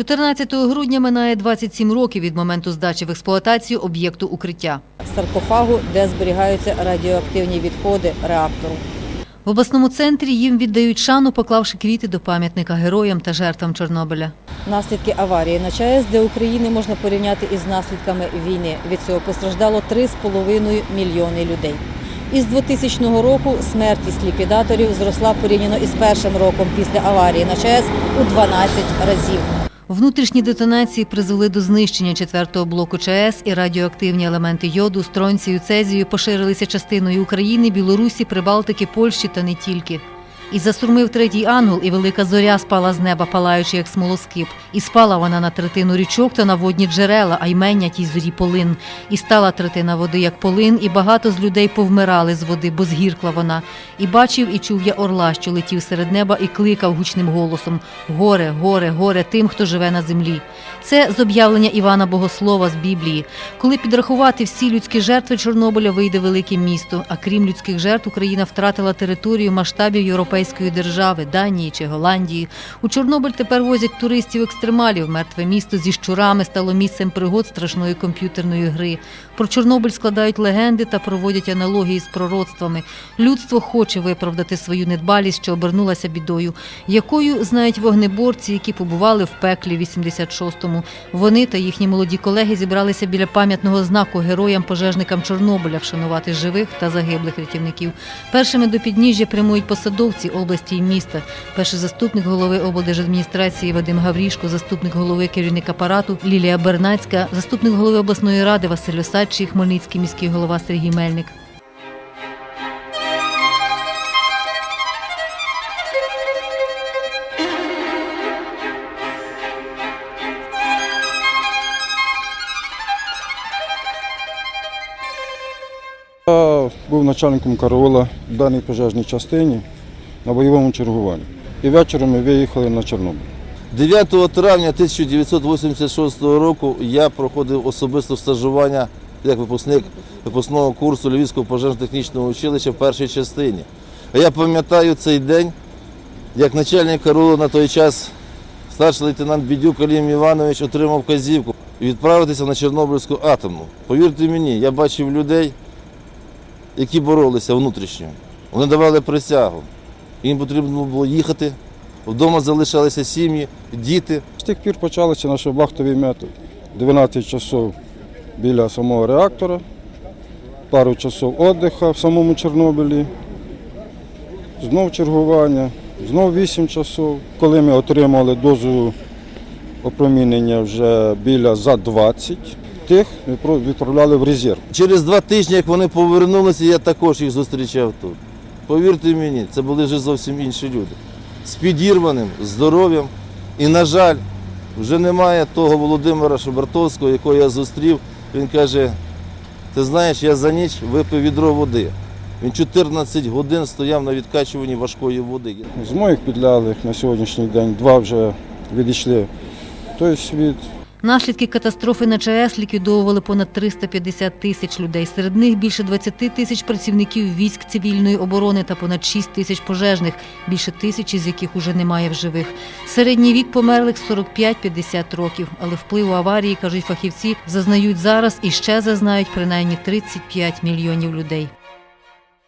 14 грудня минає 27 років від моменту здачі в експлуатацію об'єкту укриття. саркофагу, де зберігаються радіоактивні відходи реактору. В обласному центрі їм віддають шану, поклавши квіти до пам'ятника героям та жертвам Чорнобиля. Наслідки аварії на ЧАЕС для України можна порівняти із наслідками війни. Від цього постраждало 3,5 мільйони людей. Із 2000 року смертність ліквідаторів зросла порівняно із першим роком після аварії на ЧАЕС у 12 разів. Внутрішні детонації призвели до знищення четвертого блоку ЧАЕС і радіоактивні елементи йоду, стронцію, цезію поширилися частиною України, Білорусі, Прибалтики, Польщі та не тільки. І засурмив третій ангел, і велика зоря спала з неба, палаючи, як смолоскип. І спала вона на третину річок та на водні джерела, а ймення тій зорі полин. І стала третина води, як полин, і багато з людей повмирали з води, бо згіркла вона. І бачив і чув я орла, що летів серед неба, і кликав гучним голосом: Горе, горе, горе тим, хто живе на землі. Це з об'явлення Івана Богослова з Біблії. Коли підрахувати всі людські жертви Чорнобиля, вийде велике місто. А крім людських жертв, Україна втратила територію масштабів європейської держави, Данії чи Голландії. У Чорнобиль тепер возять туристів екстремалів. Мертве місто зі щурами стало місцем пригод страшної комп'ютерної гри. Про Чорнобиль складають легенди та проводять аналогії з пророцтвами. Людство хоче виправдати свою недбалість, що обернулася бідою, якою знають вогнеборці, які побували в пеклі в 86-му. Вони та їхні молоді колеги зібралися біля пам'ятного знаку героям-пожежникам Чорнобиля вшанувати живих та загиблих рятівників. Першими до підніжжя прямують посадовці області і міста. Перший заступник голови облдержадміністрації Вадим Гаврішко, заступник голови керівник апарату Лілія Бернацька, заступник голови обласної ради Василь Осадчий, Хмельницький міський голова Сергій Мельник. Був начальником караула в даній пожежній частині на бойовому чергуванні. І вечором ми виїхали на Чорнобиль. 9 травня 1986 року я проходив особисто стажування як випускник випускного курсу Львівського пожежно-технічного училища в першій частині. А я пам'ятаю цей день, як начальник караулу на той час старший лейтенант Бідюк Алім Іванович отримав вказівку відправитися на Чорнобильську атомну. Повірте мені, я бачив людей, які боролися внутрішньо. Вони давали присягу. Їм потрібно було їхати. Вдома залишалися сім'ї, діти. З тих пір почалися наш вахтовий метод. 12 часов біля самого реактора, пару часов віддиха в самому Чорнобилі, знов чергування, знов 8 часов. Коли ми отримали дозу опромінення вже біля за 20, тих ми відправляли в резерв. Через два тижні, як вони повернулися, я також їх зустрічав тут. Повірте мені, це були вже зовсім інші люди. З підірваним здоров'ям. І, на жаль, вже немає того Володимира Шабартовського, якого я зустрів. Він каже: ти знаєш, я за ніч випив відро води. Він 14 годин стояв на відкачуванні важкої води. З моїх підлеглих на сьогоднішній день два вже відійшли в той світ. Наслідки катастрофи на ЧАЕС ліквідовували понад 350 тисяч людей. Серед них більше 20 тисяч працівників військ цивільної оборони та понад 6 тисяч пожежних, більше тисячі з яких уже немає в живих. Середній вік померлих 45-50 років, але впливу аварії, кажуть фахівці, зазнають зараз і ще зазнають принаймні 35 мільйонів людей.